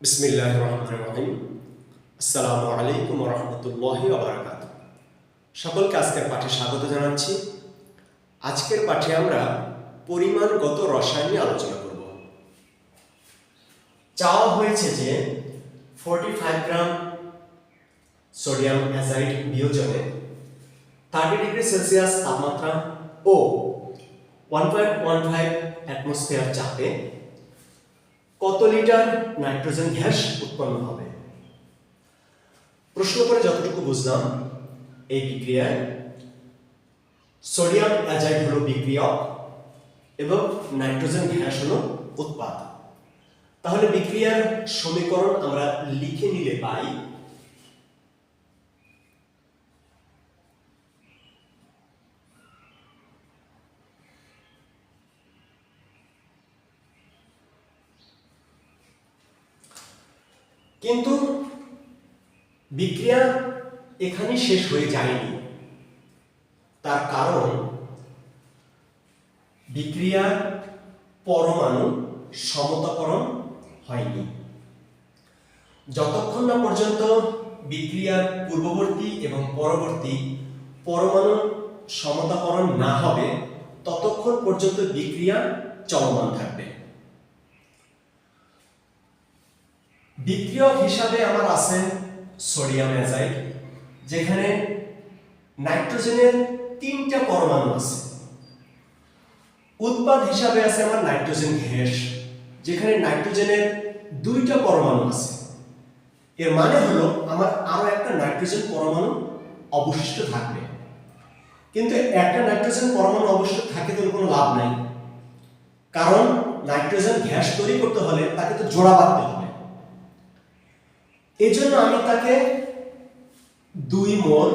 বিসমিল্লাহ রহমান রহিম। আসসালামু আলাইকুম রহমতুল্লাহ বারাকাত সকলকে আজকের পাঠে স্বাগত জানাচ্ছি। আজকের পাঠে আমরা পরিমাণগত রসায়ন নিয়ে আলোচনা করব। চাওয়া হয়েছে যে forty five gram sodium azide বিয়োজনে thirty degree Celsius তাপমাত্রা ও one point one five atmosphere চাপে কত লিটার নাইট্রোজেন গ্যাস উৎপন্ন হবে? প্রশ্ন করে যতটুকু বুঝলাম, এই বিক্রিয়ায় সোডিয়াম অ্যাজাইড হলো বিক্রিয়ক এবং নাইট্রোজেন গ্যাস হলো উৎপাদ তাহলে বিক্রিয়ার সমীকরণ আমরা লিখে নিলে পাই কিন্তু বিক্রিয়া এখানে শেষ হয়ে যায়নি। তার কারণ বিক্রিয়ার পরমাণু সমতাকরণ হয়নি। যতক্ষণ না পর্যন্ত বিক্রিয়ার পূর্ববর্তী এবং পরবর্তী পরমাণু সমতাকরণ না হবে, ততক্ষণ পর্যন্ত বিক্রিয়া চলমান থাকবে। বিক্রিয়ক হিসাবে আমার আছে সোডিয়াম অ্যাজাইড যেখানে নাইট্রোজেনের তিনটা পরমাণু আছে। উৎপাদ হিসাবে আছে আমার নাইট্রোজেন গ্যাস, যেখানে নাইট্রোজেনের দুইটা পরমাণু আছে। এর মানে হলো আমার আরও একটা নাইট্রোজেন পরমাণু অবশিষ্ট থাকবে। কিন্তু একটা নাইট্রোজেন পরমাণু অবশিষ্ট থাকে তো কোনো লাভ নাই। কারণ নাইট্রোজেন গ্যাস তৈরি করতে হলে তাকে তো জোড়া বাঁধতে হবে। এই জন্য আমি তাকে দুই মোল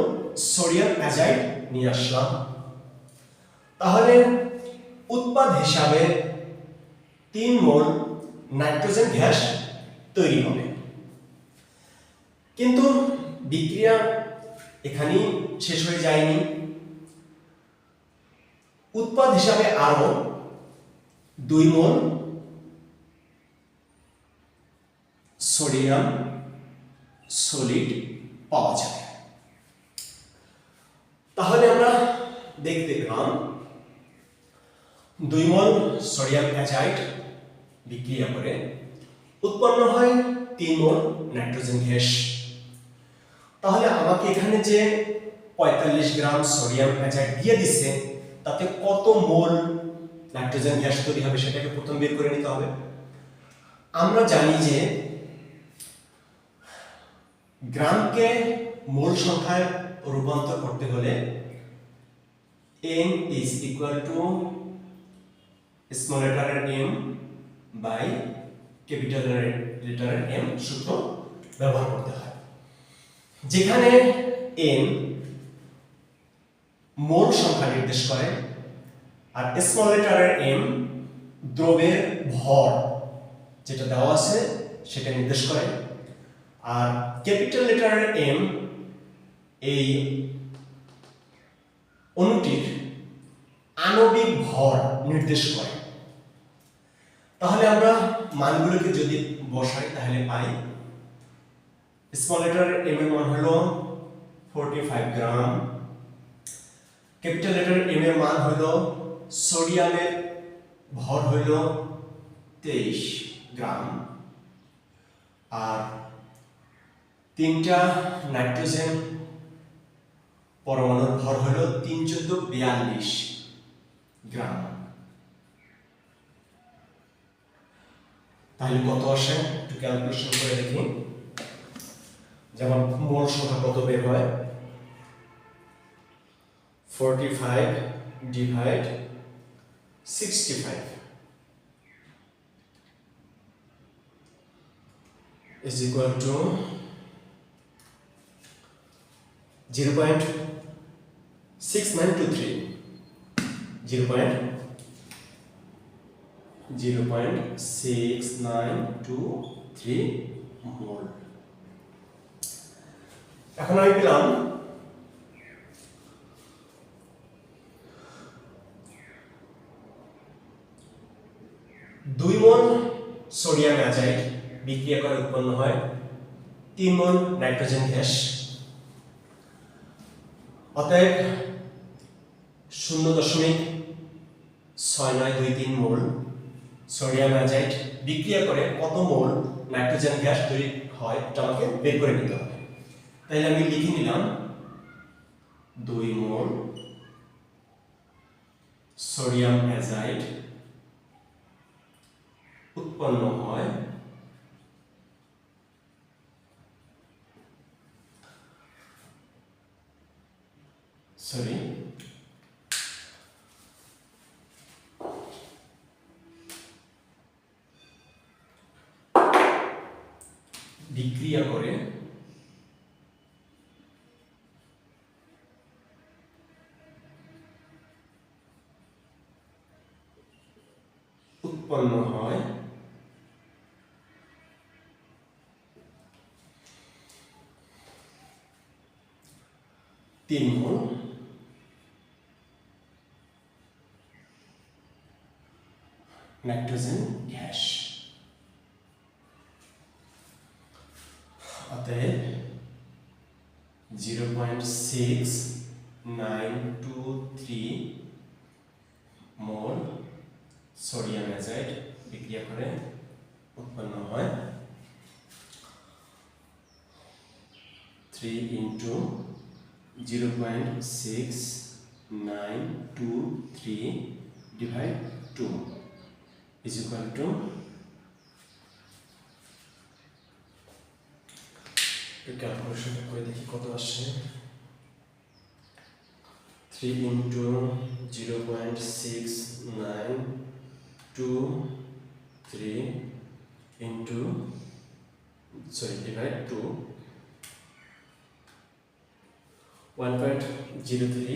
সোডিয়াম অ্যাজাইড নিয়ে আসলাম। তাহলে উৎপাদ হিসাবে তিন মোল নাইট্রোজেন গ্যাস তৈরি হবে। কিন্তু বিক্রিয়া এখানেই শেষ হয়ে যায়নি। উৎপাদ হিসাবে আরও দুই মোল সোডিয়াম সলিড পাওয়া যাবে তাহলে আমরা দেখতে পেলাম দুই মোল সোডিয়াম অ্যাজাইড বিক্রিয়া করে উৎপন্ন হয় তিন মোল নাইট্রোজেন গ্যাস। তাহলে আমাকে এখানে যে পঁয়তাল্লিশ গ্রাম সোডিয়াম অ্যাজাইড দিয়ে দিচ্ছে, তাতে কত মোল নাইট্রোজেন গ্যাস তৈরি হবে সেটাকে প্রথম বের করে নিতে হবে। আমরা জানি যে গ্রামকে মোল সংখ্যায় রূপান্তর করতে হলে M is equal to small লেটারের M by capital লেটারের এম সূত্র ব্যবহার করতে হয়। যেখানে এন মোল সংখ্যা নির্দেশ করে আর স্মল লেটারের এম দ্রবের ভর যেটা দেওয়া আছে সেটা নির্দেশ করে। আর ক্যাপিটাল লেটারের এম এই অণুটির আণবিক ভর নির্দেশ করে। তাহলে আমরা মানগুলোকে যদি বসাই তাহলে পাই স্মল লেটারের এম এর মান হলো forty five gram capital letter M এর মান হলো সোডিয়ামের ভর হইল তেইশ গ্রাম আর তিনটা নাইট্রোজেন পরমাণুর ভর হল তিন চোদ্দ বিয়াল্লিশ গ্রাম। তাহলে কত আসে? একটু ক্যালকুলেশন করে দেখি। যেমন মোল সংখ্যা কত বের হয়? Forty five divide sixty five is equal to 0.6923 0.6923 mole এখন আমি পেলাম দুই মোল সোডিয়াম অ্যাজাইড বিক্রিয়া করে উৎপন্ন হয় তিন মোল নাইট্রোজেন গ্যাস। অতএব শূন্য দশমিক ছয় নয় দুই তিন মোল সোডিয়াম অ্যাজাইড বিক্রিয়া করে কত মোল নাইট্রোজেন গ্যাস তৈরি হয় এটা আমাকে বের করে নিতে হবে। তাইলে আমি লিখে নিলাম দুই মোল সোডিয়াম অ্যাজাইড উৎপন্ন হয় সরি বিক্রিয়া করে উৎপন্ন হয় তিন মোল নাইট্রোজেন গ্যাস অতএব zero point six nine two three mole sodium azide বিক্রিয়া করে উৎপন্ন হয় three into zero point six nine two three divide two is equal to ক্যালকুলেশনটা করে দেখি কত আসছে three into zero point six nine two three into sorry divide two one point zero three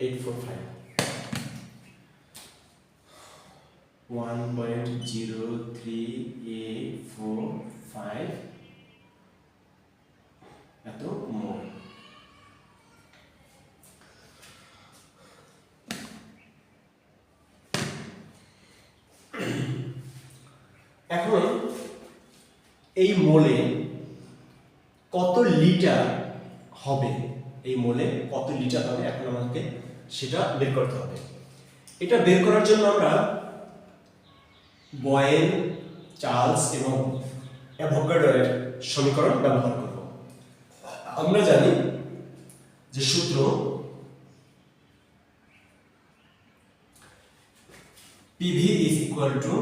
eight four five one point zero three eight four five এত mole এখন এই মোলে কত লিটার হবে? এই মোলে কত লিটার হবে? এখন আমাকে সেটা বের করতে হবে। এটা বের করার জন্য আমরা বয়েল, চার্লস এবং অ্যাভোগাড্রোয়ের সমীকরণ ব্যবহার করব। আমরা জানি যে সূত্র PV is equal to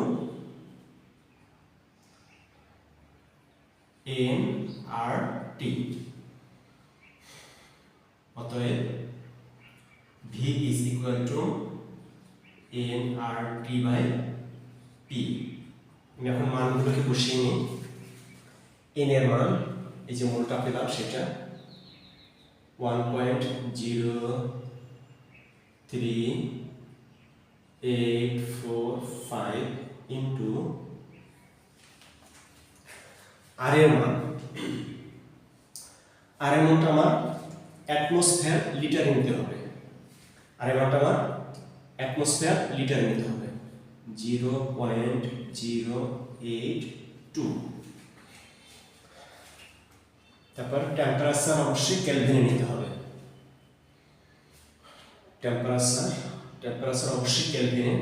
N R T অতএব V is equal to N R T by P আমি এখন মানগুলোকে বসিয়ে নিই। এন এর মান, এই যে মূলটা পেলাম সেটা one point zero three eight four five into R এর মান। আর এর মানটা আমার অ্যাটমসফিয়ার লিটারে নিতে হবে। আর এর মানটা আমার অ্যাটমসফিয়ার লিটারে নিতে হবে। Zero point zero eight two তারপর টেম্পারেচার অবশ্যই ক্যালভিনে নিতে হবে। টেম্পারেচার টেম্পারেচার অবশ্যই ক্যালভিনে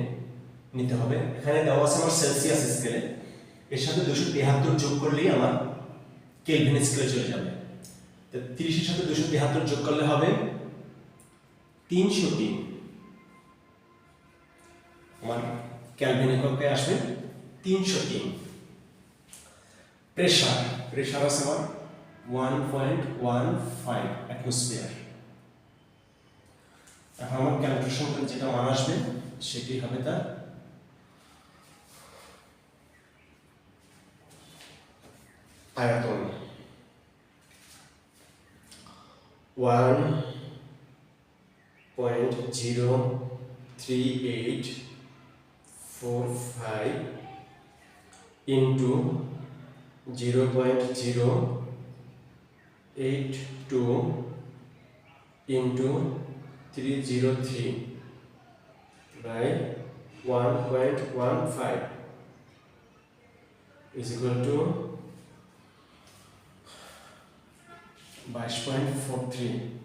নিতে হবে। এখানে দেওয়া আছে আমার সেলসিয়াস স্কেলে এর সাথে দুশো তেহাত্তর যোগ করলেই আমার কেলভিন স্কেলে চলে যাবে। তো তিরিশের সাথে দুশো তেহাত্তর যোগ করলে হবে তিনশো তিন। আমার ক্যালভিন এককে আসবে? তিনশো তিন। প্রেশার প্রেশার আছে আমার one point one five atmosphere এখন আমার ক্যালকুলেশন করে যেটা মান আসবে, সেটি হবে তার আয়তন। One point zero three eight four five into zero point zero eight two into three zero three by one point one five is equal to 22.43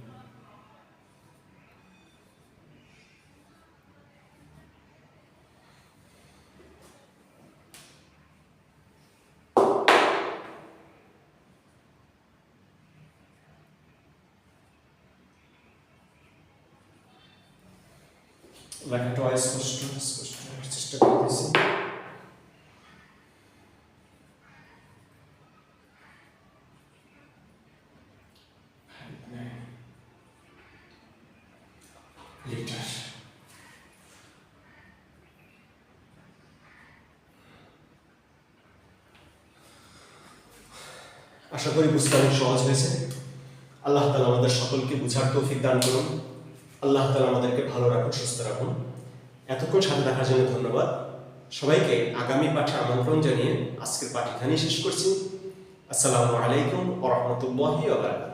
আশা করি বুঝতে অনেক সহজ হয়েছে। আল্লাহ তালা আমাদের সকলকে বুঝার তৌফিক দান করুন। আল্লাহ তালা আমাদেরকে ভালো রাখুন, সুস্থ রাখুন। এতক্ষণ সাথে দেখার জন্য ধন্যবাদ। সবাইকে আগামী পাঠে আমন্ত্রণ জানিয়ে আজকের পাঠ এখানেই শেষ করছি। আসসালামু আলাইকুম ওরহমতুল্লাহি ওয়া বারাকাতুহু।